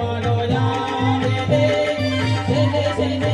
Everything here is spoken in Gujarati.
માનો જાવે રે